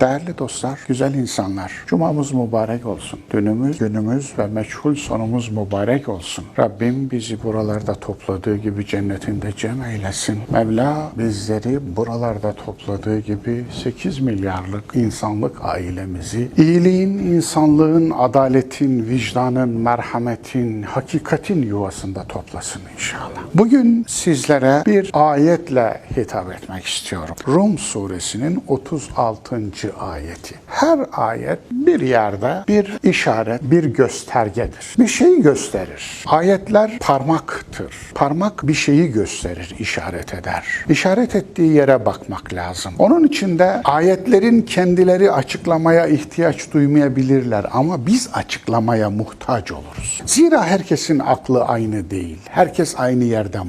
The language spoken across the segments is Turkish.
Değerli dostlar, güzel insanlar, Cumamız mübarek olsun. Dünümüz, günümüz ve meçhul sonumuz mübarek olsun. Rabbim bizi buralarda topladığı gibi cennetinde cem eylesin. Mevla bizleri buralarda topladığı gibi 8 milyarlık insanlık ailemizi iyiliğin, insanlığın, adaletin, vicdanın, merhametin, hakikatin yuvasında toplasın inşallah. Bugün sizlere bir ayetle hitap etmek istiyorum. Rum suresinin 36. ayeti. Her ayet bir yerde bir işaret, bir göstergedir. Bir şeyi gösterir. Ayetler parmaktır. Parmak bir şeyi gösterir, işaret eder. İşaret ettiği yere bakmak lazım. Onun için de ayetlerin kendileri açıklamaya ihtiyaç duymayabilirler ama biz açıklamaya muhtaç oluruz. Zira herkesin aklı aynı değil. Herkes aynı yerden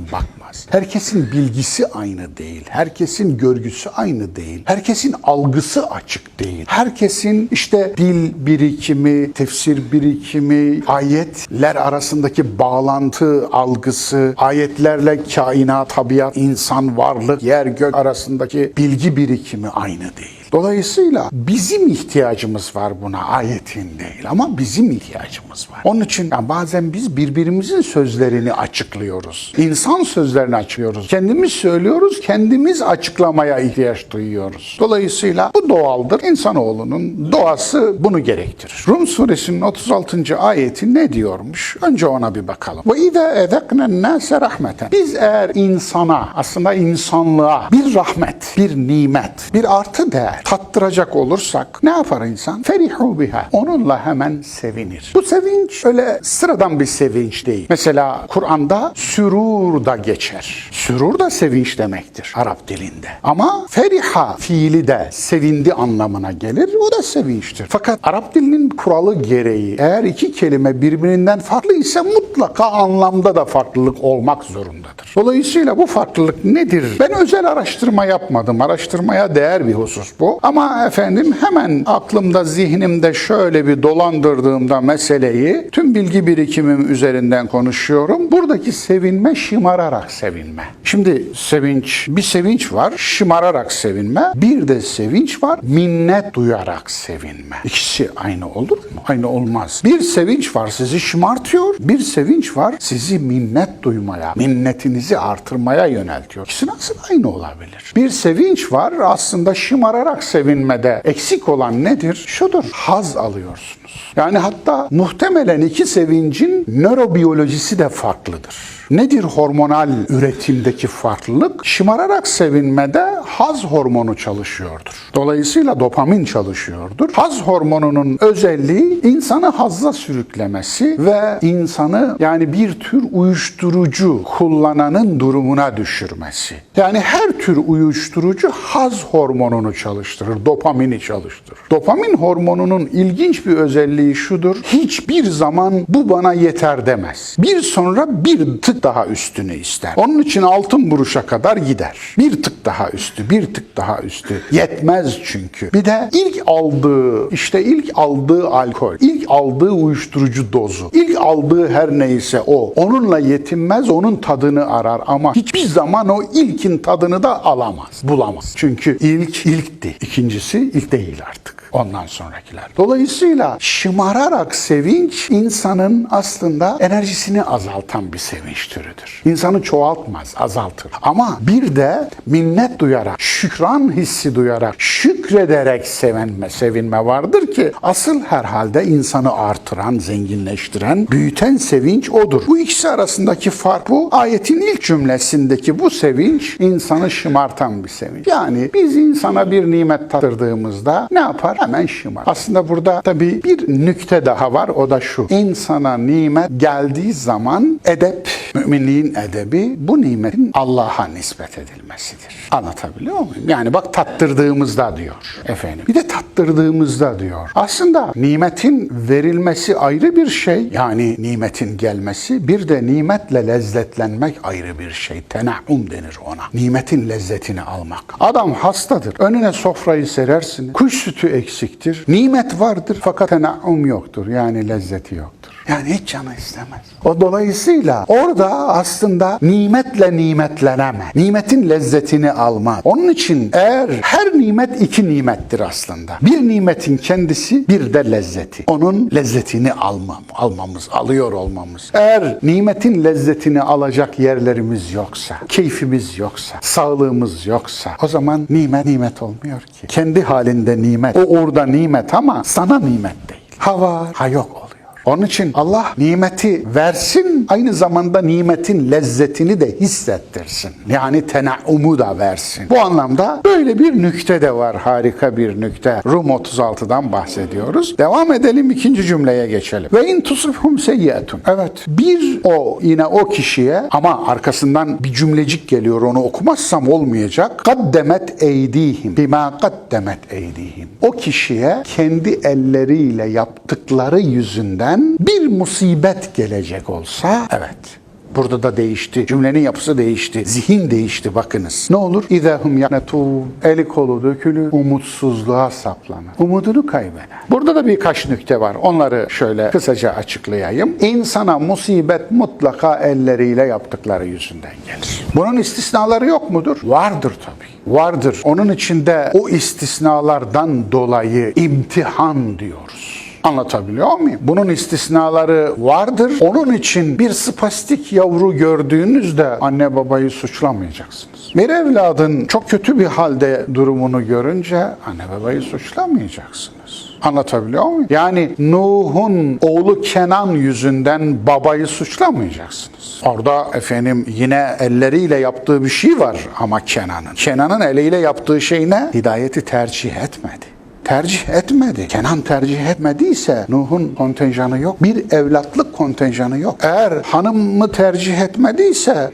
bakmaz. Herkesin bilgisi aynı değil. Herkesin görgüsü aynı değil. Herkesin algısı açık değil. Herkesin işte dil birikimi, tefsir birikimi, ayetler arasındaki bağlantı algısı, ayetlerle kainat, tabiat, insan, varlık, yer, gök arasındaki bilgi birikimi aynı değil. Dolayısıyla bizim ihtiyacımız var buna ayetin değil ama bizim ihtiyacımız var. Onun için yani bazen biz birbirimizin sözlerini açıklıyoruz. İnsan sözlerini açıklıyoruz. Kendimiz söylüyoruz, kendimiz açıklamaya ihtiyaç duyuyoruz. Dolayısıyla bu doğaldır. İnsanoğlunun doğası bunu gerektirir. Rum suresinin 36. ayeti ne diyormuş? Önce ona bir bakalım. Ve izâ ezeknen nâse rahmeten. Biz eğer insana, aslında insanlığa bir rahmet, bir nimet, bir artı değer tattıracak olursak ne yapar insan? Ferihu biha. Onunla hemen sevinir. Bu sevinç öyle sıradan bir sevinç değil. Mesela Kur'an'da sürur da geçer. Sürur da sevinç demektir Arap dilinde. Ama feriha fiili de sevindi anlamına gelir. O da sevinçtir. Fakat Arap dilinin kuralı gereği eğer iki kelime birbirinden farklı ise mutlaka anlamda da farklılık olmak zorundadır. Dolayısıyla bu farklılık nedir? Ben özel araştırma yapmadım. Araştırmaya değer bir husus bu. Ama efendim hemen aklımda, zihnimde şöyle bir dolandırdığımda meseleyi tüm bilgi birikimim üzerinden konuşuyorum. Buradaki sevinme şımararak sevinme. Şimdi sevinç, bir sevinç var şımararak sevinme. Bir de sevinç var minnet duyarak sevinme. İkisi aynı olur mu? Aynı olmaz. Bir sevinç var sizi şımartıyor. Bir sevinç var sizi minnet duymaya, minnetinizi artırmaya yöneltiyor. İkisi nasıl aynı olabilir? Bir sevinç var aslında şımararak sevinmede eksik olan nedir? Şudur. Haz alıyorsunuz. Yani hatta muhtemelen iki sevincin nörobiyolojisi de farklıdır. Nedir hormonal üretimdeki farklılık? Şımararak sevinmede haz hormonu çalışıyordur. Dolayısıyla dopamin çalışıyordur. Haz hormonunun özelliği insanı hazza sürüklemesi ve insanı yani bir tür uyuşturucu kullananın durumuna düşürmesi. Yani her tür uyuşturucu haz hormonunu çalıştırır, dopamini çalıştırır. Dopamin hormonunun ilginç bir özelliği şudur. Hiçbir zaman bu bana yeter demez. Bir sonra bir tık daha üstünü ister. Onun için altın buruşa kadar gider. Bir tık daha üstü, bir tık daha üstü. Yetmez çünkü. Bir de ilk aldığı, işte ilk aldığı alkol, ilk aldığı uyuşturucu dozu, ilk aldığı her neyse o. Onunla yetinmez, onun tadını arar ama hiçbir zaman o ilkin tadını da alamaz, bulamaz. Çünkü ilk ilkti. İkincisi ilk değil artık. Ondan sonrakiler. Dolayısıyla şımararak sevinç insanın aslında enerjisini azaltan bir sevinç türüdür. İnsanı çoğaltmaz, azaltır. Ama bir de minnet duyarak, şükran hissi duyarak, şükrederek sevinme, sevinme vardır ki asıl herhalde insanı artıran, zenginleştiren, büyüten sevinç odur. Bu ikisi arasındaki fark bu. Ayetin ilk cümlesindeki bu sevinç insanı şımartan bir sevinç. Yani biz insana bir nimet tattırdığımızda ne yapar? Hemen şımar. Aslında burada tabii bir nükte daha var. O da şu. İnsana nimet geldiği zaman edep, müminliğin edebi bu nimetin Allah'a nispet edilmesidir. Anlatabiliyor muyum? Yani bak tattırdığımızda diyor efendim. Bir de tattırdığımızda diyor. Aslında nimetin verilmesi ayrı bir şey. Yani nimetin gelmesi. Bir de nimetle lezzetlenmek ayrı bir şey. Tenahum denir ona. Nimetin lezzetini almak. Adam hastadır. Önüne sofrayı serersin. Kuş sütü eksiktir. Nimet vardır fakat tenahum yoktur. Yani lezzeti yoktur. Yani hiç canı istemez. O dolayısıyla orada aslında nimetle nimetleneme, nimetin lezzetini alma. Onun için eğer her nimet iki nimettir aslında. Bir nimetin kendisi bir de lezzeti. Onun lezzetini almam, almamız, alıyor olmamız. Eğer nimetin lezzetini alacak yerlerimiz yoksa, keyfimiz yoksa, sağlığımız yoksa o zaman nimet nimet olmuyor ki. Kendi halinde nimet. O orada nimet ama sana nimet değil. Ha var, ha yok oluyor. Onun için Allah nimeti versin, aynı zamanda nimetin lezzetini de hissettirsin. Yani tenaumu da versin. Bu anlamda böyle bir nükte de var, harika bir nükte. Rum 36'dan bahsediyoruz. Devam edelim ikinci cümleye geçelim. Ve in tusifhum seyyiyetun. Evet, bir o yine o kişiye ama arkasından bir cümlecik geliyor onu okumazsam olmayacak. Kaddemet eydihim bima kaddemet eydihim. O kişiye kendi elleriyle yaptıkları yüzünden bir musibet gelecek olsa evet Burada da değişti. Cümlenin yapısı değişti. Zihin değişti bakınız. Ne olur? İzahum yanetu eli kolu dökülür, umutsuzluğa saplanır. Umudunu kaybeder. Burada da birkaç nükte var. Onları şöyle kısaca açıklayayım. İnsana musibet mutlaka elleriyle yaptıkları yüzünden gelir. Bunun istisnaları yok mudur? Vardır tabii. Vardır. Onun içinde o istisnalardan dolayı imtihan diyoruz. Anlatabiliyor muyum? Bunun istisnaları vardır. Onun için bir spastik yavru gördüğünüzde anne babayı suçlamayacaksınız. Bir evladın çok kötü bir halde durumunu görünce anne babayı suçlamayacaksınız. Anlatabiliyor muyum? Yani Nuh'un oğlu Kenan yüzünden babayı suçlamayacaksınız. Orada efendim yine elleriyle yaptığı bir şey var ama Kenan'ın. Kenan'ın eliyle yaptığı şey ne? Hidayeti tercih etmedi tercih etmedi. Kenan tercih etmediyse Nuh'un kontenjanı yok. Bir evlatlık kontenjanı yok. Eğer hanımı tercih etmediyse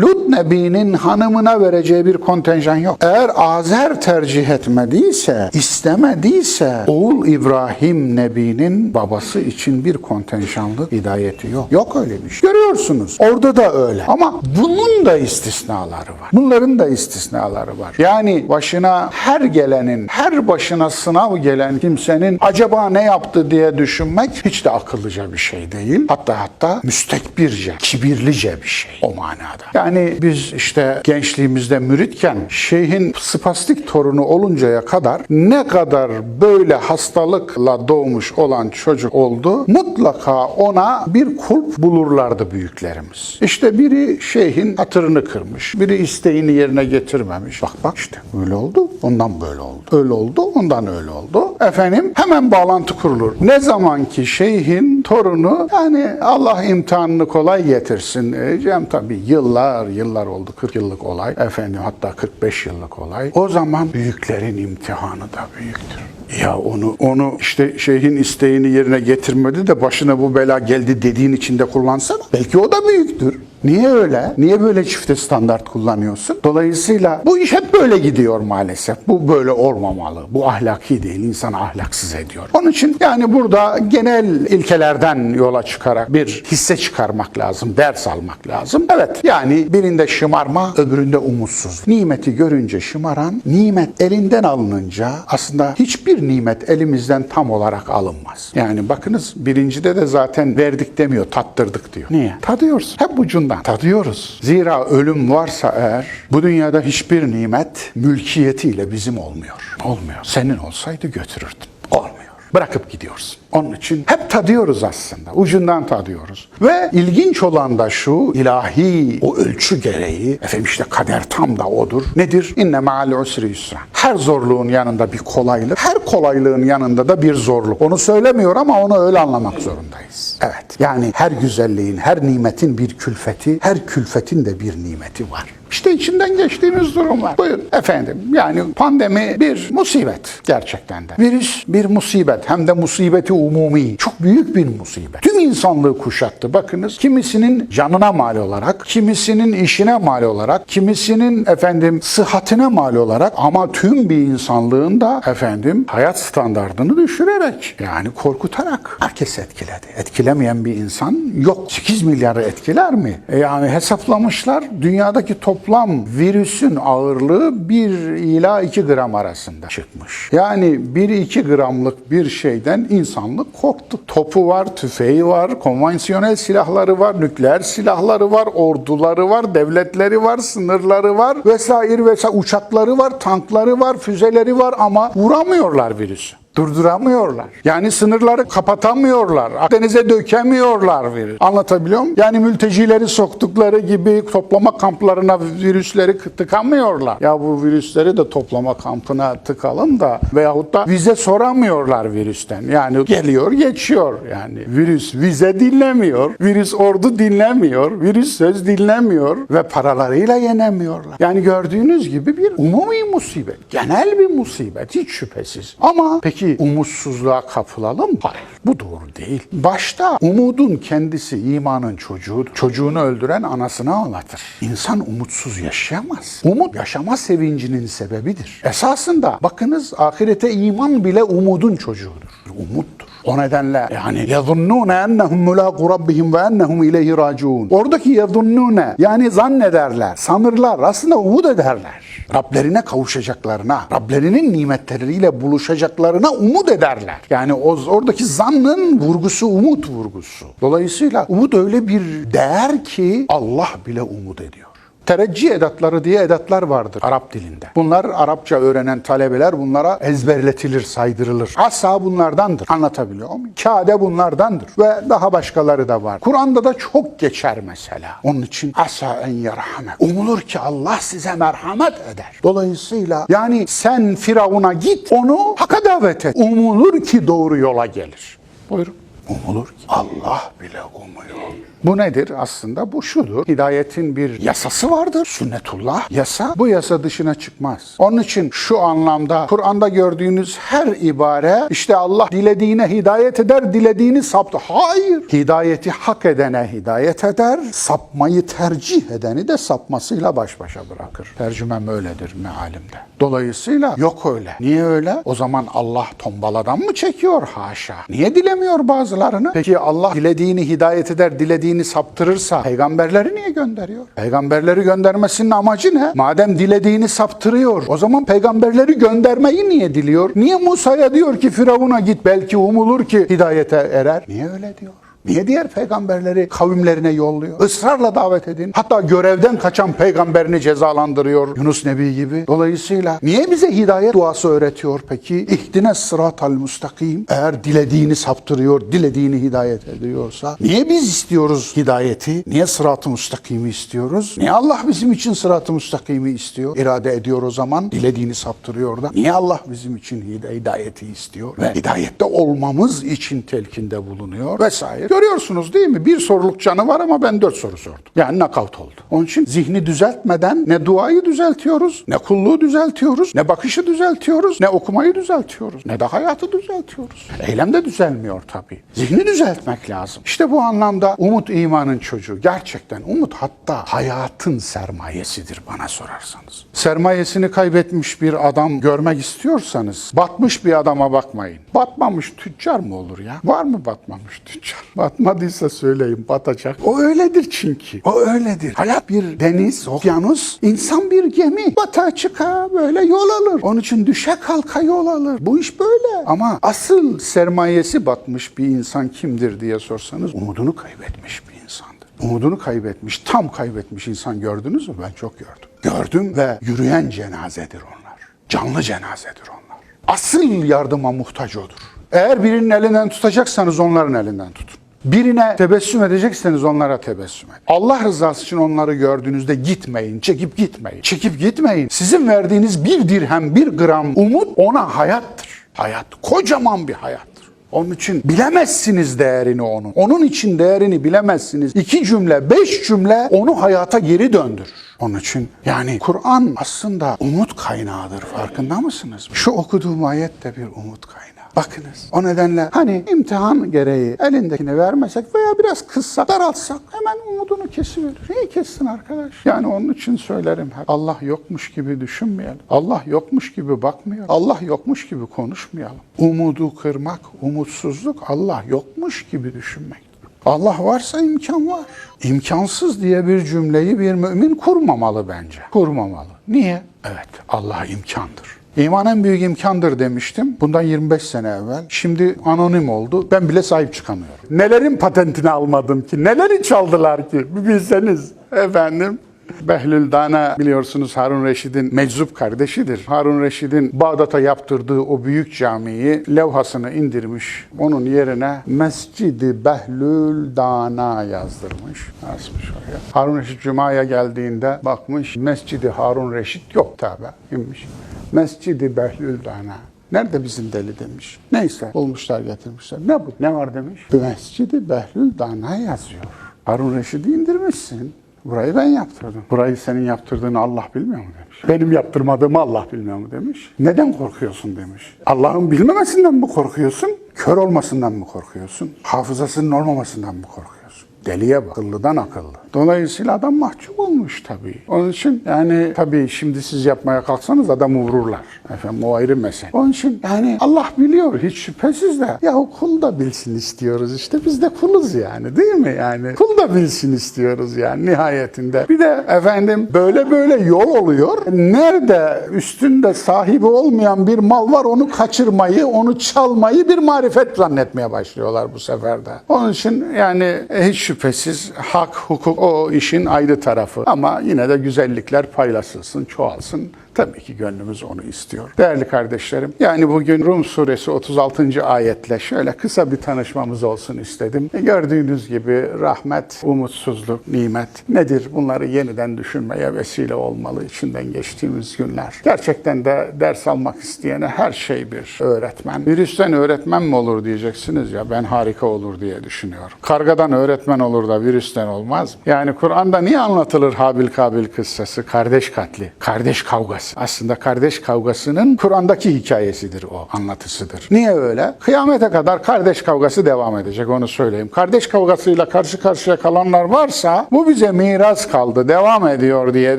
Lut Nebi'nin hanımına vereceği bir kontenjan yok. Eğer Azer tercih etmediyse, istemediyse oğul İbrahim Nebi'nin babası için bir kontenjanlı hidayeti yok. Yok öyle bir şey. Görüyorsunuz. Orada da öyle. Ama bunun da istisnaları var. Bunların da istisnaları var. Yani başına her gelenin, her başına sınav gelen kimsenin acaba ne yaptı diye düşünmek hiç de akıllıca bir şey değil. Hatta hatta müstekbirce, kibirlice bir şey o manada. Yani biz işte gençliğimizde müritken şeyhin spastik torunu oluncaya kadar ne kadar böyle hastalıkla doğmuş olan çocuk oldu mutlaka ona bir kulp bulurlardı büyüklerimiz. İşte biri şeyhin hatırını kırmış, biri isteğini yerine getirmemiş. Bak bak işte öyle oldu, ondan böyle oldu. Öyle oldu, ondan öyle oldu. Efendim hemen bağlantı kurulur. Ne zaman ki şeyhin torunu yani Allah imtihanını kolay getirsin. E, Cem tabii yıllar yıllar oldu. 40 yıllık olay. Efendim hatta 45 yıllık olay. O zaman büyüklerin imtihanı da büyüktür. Ya onu onu işte şeyhin isteğini yerine getirmedi de başına bu bela geldi dediğin içinde kullansana. Belki o da büyüktür. Niye öyle? Niye böyle çifte standart kullanıyorsun? Dolayısıyla bu iş hep böyle gidiyor maalesef. Bu böyle olmamalı. Bu ahlaki değil. İnsanı ahlaksız ediyor. Onun için yani burada genel ilkelerden yola çıkarak bir hisse çıkarmak lazım. Ders almak lazım. Evet yani birinde şımarma, öbüründe umutsuz. Nimeti görünce şımaran, nimet elinden alınınca aslında hiçbir nimet elimizden tam olarak alınmaz. Yani bakınız birincide de zaten verdik demiyor, tattırdık diyor. Niye? Tadıyoruz. Hep ucundan tadıyoruz. Zira ölüm varsa eğer bu dünyada hiçbir nimet mülkiyetiyle bizim olmuyor. Olmuyor. Senin olsaydı götürürdün. Olmuyor. Bırakıp gidiyorsun. Onun için hep tadıyoruz aslında. Ucundan tadıyoruz. Ve ilginç olan da şu ilahi o ölçü gereği efendim işte kader tam da odur. Nedir? İnne ma'al usri yusra. Her zorluğun yanında bir kolaylık, her kolaylığın yanında da bir zorluk. Onu söylemiyor ama onu öyle anlamak zorundayız. Evet. Yani her güzelliğin, her nimetin bir külfeti, her külfetin de bir nimeti var. İşte içinden geçtiğimiz durumlar. Buyurun efendim. Yani pandemi bir musibet gerçekten de. Virüs bir musibet hem de musibeti umumi. Çok büyük bir musibet. Tüm insanlığı kuşattı. Bakınız kimisinin canına mal olarak, kimisinin işine mal olarak, kimisinin efendim sıhhatine mal olarak ama tüm bir insanlığın da efendim hayat standartını düşürerek yani korkutarak herkes etkiledi. Etkilemeyen bir insan yok. 8 milyarı etkiler mi? E yani hesaplamışlar dünyadaki toplam virüsün ağırlığı 1 ila 2 gram arasında çıkmış. Yani 1-2 gramlık bir şeyden insanlık korktu. Topu var, tüfeği var, konvansiyonel silahları var, nükleer silahları var, orduları var, devletleri var, sınırları var vesaire vesaire uçakları var, tankları var, füzeleri var ama vuramıyorlar virüsü. Durduramıyorlar. Yani sınırları kapatamıyorlar. Akdeniz'e dökemiyorlar virüs. Anlatabiliyor muyum? Yani mültecileri soktukları gibi toplama kamplarına virüsleri tıkamıyorlar. Ya bu virüsleri de toplama kampına tıkalım da veyahut da vize soramıyorlar virüsten. Yani geliyor geçiyor yani. Virüs vize dinlemiyor. Virüs ordu dinlemiyor. Virüs söz dinlemiyor ve paralarıyla yenemiyorlar. Yani gördüğünüz gibi bir umumi musibet. Genel bir musibet hiç şüphesiz. Ama peki umutsuzluğa kapılalım? Hayır. Bu doğru değil. Başta umudun kendisi imanın çocuğudur. Çocuğunu öldüren anasını ağlatır. İnsan umutsuz yaşayamaz. Umut yaşama sevincinin sebebidir. Esasında bakınız ahirete iman bile umudun çocuğudur. Umuttur. O nedenle yani yazunnune ennehum mulaqu rabbihim ve ennehum ileyhi raciun. Oradaki yazunnune yani zannederler, sanırlar, aslında umut ederler. Rablerine kavuşacaklarına, Rablerinin nimetleriyle buluşacaklarına umut ederler. Yani o, oradaki zannın vurgusu umut vurgusu. Dolayısıyla umut öyle bir değer ki Allah bile umut ediyor. Tereccih edatları diye edatlar vardır Arap dilinde. Bunlar Arapça öğrenen talebeler bunlara ezberletilir, saydırılır. Asa bunlardandır. Anlatabiliyor muyum? Kade bunlardandır. Ve daha başkaları da var. Kur'an'da da çok geçer mesela. Onun için asa en yerhame. Umulur ki Allah size merhamet eder. Dolayısıyla yani sen Firavun'a git onu haka davet et. Umulur ki doğru yola gelir. Buyurun. Umulur ki Allah bile umuyor. Bu nedir aslında? Bu şudur. Hidayetin bir yasası vardır. Sünnetullah. Yasa bu yasa dışına çıkmaz. Onun için şu anlamda Kur'an'da gördüğünüz her ibare işte Allah dilediğine hidayet eder, dilediğini saptı. Hayır. Hidayeti hak edene hidayet eder, sapmayı tercih edeni de sapmasıyla baş başa bırakır. Tercümem öyledir mealimde. Dolayısıyla yok öyle. Niye öyle? O zaman Allah tombaladan mı çekiyor? Haşa. Niye dilemiyor bazılarını? Peki Allah dilediğini hidayet eder, dilediğini saptırırsa peygamberleri niye gönderiyor? Peygamberleri göndermesinin amacı ne? Madem dilediğini saptırıyor, o zaman peygamberleri göndermeyi niye diliyor? Niye Musa'ya diyor ki Firavun'a git belki umulur ki hidayete erer? Niye öyle diyor? Niye diğer peygamberleri kavimlerine yolluyor? Israrla davet edin. Hatta görevden kaçan peygamberini cezalandırıyor Yunus Nebi gibi. Dolayısıyla niye bize hidayet duası öğretiyor peki? İhdine sıratal mustakim. Eğer dilediğini saptırıyor, dilediğini hidayet ediyorsa niye biz istiyoruz hidayeti? Niye sırat-ı mustakimi istiyoruz? Niye Allah bizim için sırat-ı mustakimi istiyor? İrade ediyor o zaman. Dilediğini saptırıyor da. Niye Allah bizim için hid- hidayeti istiyor? Ve hidayette olmamız için telkinde bulunuyor vesaire. Görüyorsunuz değil mi? Bir soruluk canı var ama ben dört soru sordum. Yani nakavt oldu. Onun için zihni düzeltmeden ne duayı düzeltiyoruz, ne kulluğu düzeltiyoruz, ne bakışı düzeltiyoruz, ne okumayı düzeltiyoruz, ne de hayatı düzeltiyoruz. Eylem de düzelmiyor tabii. Zihni düzeltmek lazım. İşte bu anlamda umut imanın çocuğu. Gerçekten umut hatta hayatın sermayesidir bana sorarsanız. Sermayesini kaybetmiş bir adam görmek istiyorsanız batmış bir adama bakmayın. Batmamış tüccar mı olur ya? Var mı batmamış tüccar? Batmadıysa söyleyin batacak. O öyledir çünkü. O öyledir. Hayat bir deniz, okyanus, insan bir gemi. Bata çıka böyle yol alır. Onun için düşe kalka yol alır. Bu iş böyle. Ama asıl sermayesi batmış bir insan kimdir diye sorsanız umudunu kaybetmiş bir insandır. Umudunu kaybetmiş, tam kaybetmiş insan gördünüz mü? Ben çok gördüm. Gördüm ve yürüyen cenazedir onlar. Canlı cenazedir onlar. Asıl yardıma muhtaç odur. Eğer birinin elinden tutacaksanız onların elinden tutun. Birine tebessüm edecekseniz onlara tebessüm edin. Allah rızası için onları gördüğünüzde gitmeyin, çekip gitmeyin. Çekip gitmeyin. Sizin verdiğiniz bir dirhem, bir gram umut ona hayattır. Hayat, kocaman bir hayattır. Onun için bilemezsiniz değerini onun. Onun için değerini bilemezsiniz. İki cümle, beş cümle onu hayata geri döndürür. Onun için yani Kur'an aslında umut kaynağıdır farkında mısınız? Şu okuduğum ayet de bir umut kaynağı. Bakınız. O nedenle hani imtihan gereği elindekini vermesek veya biraz kıssak, daraltsak hemen umudunu kesiverir. Niye kessin arkadaş? Yani onun için söylerim hep. Allah yokmuş gibi düşünmeyelim. Allah yokmuş gibi bakmayalım. Allah yokmuş gibi konuşmayalım. Umudu kırmak, umutsuzluk Allah yokmuş gibi düşünmek. Allah varsa imkan var. İmkansız diye bir cümleyi bir mümin kurmamalı bence. Kurmamalı. Niye? Evet, Allah imkandır. İman en büyük imkandır demiştim. Bundan 25 sene evvel. Şimdi anonim oldu. Ben bile sahip çıkamıyorum. Nelerin patentini almadım ki? Neleri çaldılar ki? Bir bilseniz efendim. Behlül Dana biliyorsunuz Harun Reşid'in meczup kardeşidir. Harun Reşid'in Bağdat'a yaptırdığı o büyük camiyi levhasını indirmiş. Onun yerine Mescidi Behlül Dana yazdırmış. Asmış oraya. Harun Reşid Cuma'ya geldiğinde bakmış Mescidi Harun Reşid yok tabi inmiş. Mescidi Behlül Dana. Nerede bizim deli demiş. Neyse bulmuşlar getirmişler. Ne bu? Ne var demiş. Mescidi Behlül Dana yazıyor. Harun Reşid'i indirmişsin. Burayı ben yaptırdım. Burayı senin yaptırdığını Allah bilmiyor mu demiş. Benim yaptırmadığımı Allah bilmiyor mu demiş. Neden korkuyorsun demiş. Allah'ın bilmemesinden mi korkuyorsun? Kör olmasından mı korkuyorsun? Hafızasının olmamasından mı korkuyorsun? Deliye bak. Akıllıdan akıllı. Dolayısıyla adam mahcup olmuş tabii. Onun için yani tabii şimdi siz yapmaya kalksanız adamı vururlar. Efendim o ayrı mesele. Onun için yani Allah biliyor hiç şüphesiz de. Ya o kul da bilsin istiyoruz işte. Biz de kuluz yani değil mi yani? Kul da bilsin istiyoruz yani nihayetinde. Bir de efendim böyle böyle yol oluyor. Nerede üstünde sahibi olmayan bir mal var onu kaçırmayı, onu çalmayı bir marifet zannetmeye başlıyorlar bu sefer de. Onun için yani hiç şüphesiz hak, hukuk o işin ayrı tarafı. Ama yine de güzellikler paylaşılsın, çoğalsın. Tabii ki gönlümüz onu istiyor. Değerli kardeşlerim, yani bugün Rum suresi 36. ayetle şöyle kısa bir tanışmamız olsun istedim. E, Gördüğünüz gibi rahmet, umutsuzluk, nimet nedir? Bunları yeniden düşünmeye vesile olmalı içinden geçtiğimiz günler. Gerçekten de ders almak isteyene her şey bir öğretmen. Virüsten öğretmen mi olur diyeceksiniz ya ben harika olur diye düşünüyorum. Kargadan öğretmen olur da virüsten olmaz mı? Yani Kur'an'da niye anlatılır Habil Kabil kıssası? Kardeş katli, kardeş kavgası. Aslında kardeş kavgasının Kur'an'daki hikayesidir o, anlatısıdır. Niye öyle? Kıyamete kadar kardeş kavgası devam edecek onu söyleyeyim. Kardeş kavgasıyla karşı karşıya kalanlar varsa bu bize miras kaldı, devam ediyor diye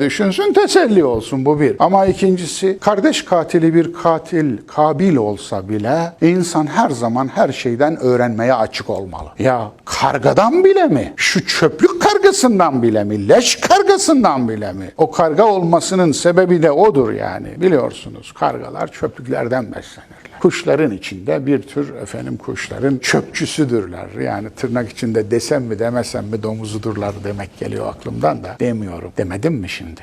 düşünsün, teselli olsun bu bir. Ama ikincisi kardeş katili bir katil, kabil olsa bile insan her zaman her şeyden öğrenmeye açık olmalı. Ya kargadan bile mi? Şu çöplük kargasından bile mi? Leş kargasından bile mi? O karga olmasının sebebi de odur yani. Biliyorsunuz kargalar çöplüklerden beslenirler. Kuşların içinde bir tür efendim kuşların çöpçüsüdürler. Yani tırnak içinde desem mi demesem mi domuzudurlar demek geliyor aklımdan da demiyorum. Demedim mi şimdi?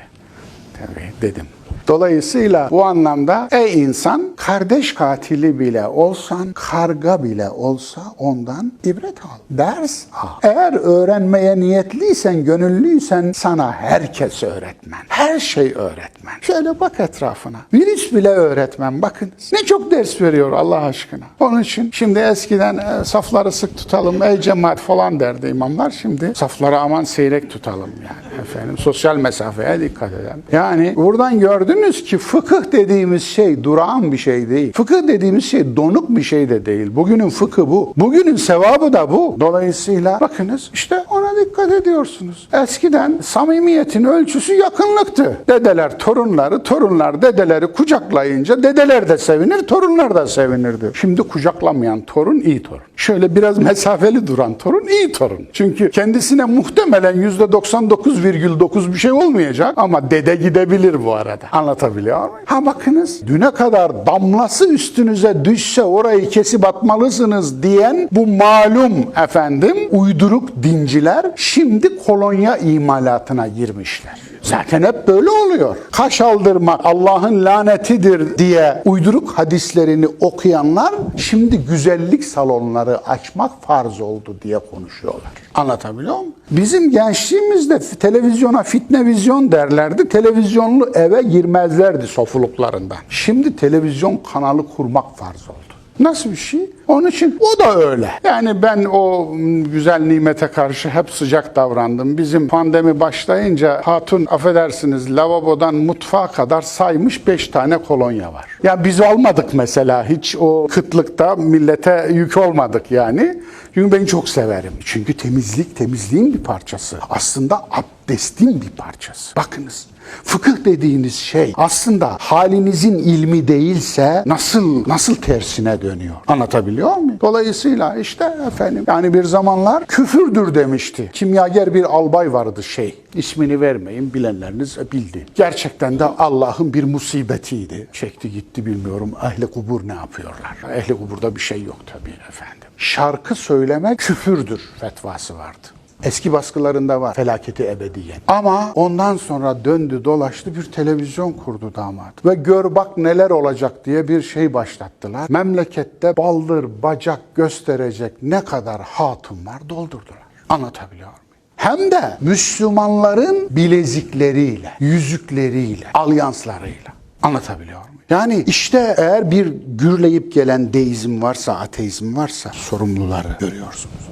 Tabii dedim. Dolayısıyla bu anlamda ey insan kardeş katili bile olsan, karga bile olsa ondan ibret al. Ders al. Eğer öğrenmeye niyetliysen, gönüllüysen sana herkes öğretmen. Her şey öğretmen. Şöyle bak etrafına. Virüs bile öğretmen. Bakınız. Ne çok ders veriyor Allah aşkına. Onun için şimdi eskiden e, safları sık tutalım ey cemaat falan derdi imamlar. Şimdi safları aman seyrek tutalım yani efendim. Sosyal mesafeye dikkat edelim. Yani buradan gördünüz ki fıkıh dediğimiz şey durağan bir şey değil. Fıkıh dediğimiz şey donuk bir şey de değil. Bugünün fıkhı bu. Bugünün sevabı da bu. Dolayısıyla bakınız işte ona dikkat ediyorsunuz. Eskiden samimiyetin ölçüsü yakınlıktı. Dedeler torunları, torunlar dedeleri kucaklayınca dedeler de sevinir, torunlar da sevinirdi. Şimdi kucaklamayan torun iyi torun. Şöyle biraz mesafeli duran torun iyi torun. Çünkü kendisine muhtemelen %99,9 bir şey olmayacak ama dede gidebilir bu arada. Anlatabiliyor muyum? Ha bakınız düne kadar damlası üstünüze düşse orayı kesip atmalısınız diyen bu malum efendim uyduruk dinciler şimdi kolonya imalatına girmişler. Zaten hep böyle oluyor. Kaş aldırmak Allah'ın lanetidir diye uyduruk hadislerini okuyanlar şimdi güzellik salonları açmak farz oldu diye konuşuyorlar. Anlatabiliyor muyum? Bizim gençliğimizde televizyona fitne vizyon derlerdi. Televizyonlu eve girmezlerdi sofuluklarından. Şimdi televizyon kanalı kurmak farz oldu. Nasıl bir şey? Onun için o da öyle. Yani ben o güzel nimete karşı hep sıcak davrandım. Bizim pandemi başlayınca hatun affedersiniz lavabodan mutfağa kadar saymış 5 tane kolonya var. Ya biz almadık mesela hiç o kıtlıkta millete yük olmadık yani. Çünkü ben çok severim. Çünkü temizlik temizliğin bir parçası. Aslında abdestin bir parçası. Bakınız Fıkıh dediğiniz şey aslında halinizin ilmi değilse nasıl nasıl tersine dönüyor? Anlatabiliyor muyum? Dolayısıyla işte efendim yani bir zamanlar küfürdür demişti. Kimyager bir albay vardı şey. İsmini vermeyin bilenleriniz bildi. Gerçekten de Allah'ın bir musibetiydi. Çekti gitti bilmiyorum. Ehli kubur ne yapıyorlar? Ehli kuburda bir şey yok tabii efendim. Şarkı söylemek küfürdür fetvası vardı. Eski baskılarında var felaketi ebediyen. Ama ondan sonra döndü dolaştı bir televizyon kurdu damat. Ve gör bak neler olacak diye bir şey başlattılar. Memlekette baldır bacak gösterecek ne kadar hatun var doldurdular. Anlatabiliyor muyum? Hem de Müslümanların bilezikleriyle, yüzükleriyle, alyanslarıyla. Anlatabiliyor? Yani işte eğer bir gürleyip gelen deizm varsa, ateizm varsa sorumluları görüyorsunuz.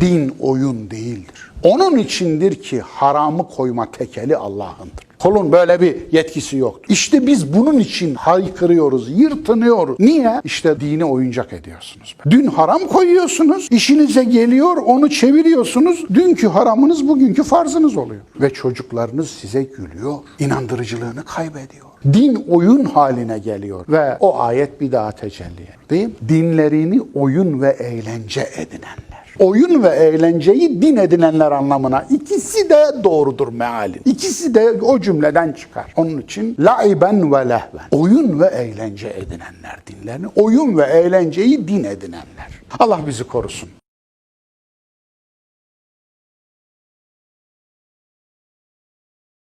Din oyun değildir. Onun içindir ki haramı koyma tekeli Allah'ındır. Kolun böyle bir yetkisi yoktur. İşte biz bunun için haykırıyoruz, yırtınıyoruz. Niye? İşte dini oyuncak ediyorsunuz. Dün haram koyuyorsunuz, işinize geliyor, onu çeviriyorsunuz. Dünkü haramınız bugünkü farzınız oluyor. Ve çocuklarınız size gülüyor. İnandırıcılığını kaybediyor. Din oyun haline geliyor ve o ayet bir daha tecelli ediyor. Değil mi? Dinlerini oyun ve eğlence edinenler. Oyun ve eğlenceyi din edinenler anlamına ikisi de doğrudur mealin. İkisi de o cümleden çıkar. Onun için laiben ve lehven. Oyun ve eğlence edinenler dinlerini. Oyun ve eğlenceyi din edinenler. Allah bizi korusun.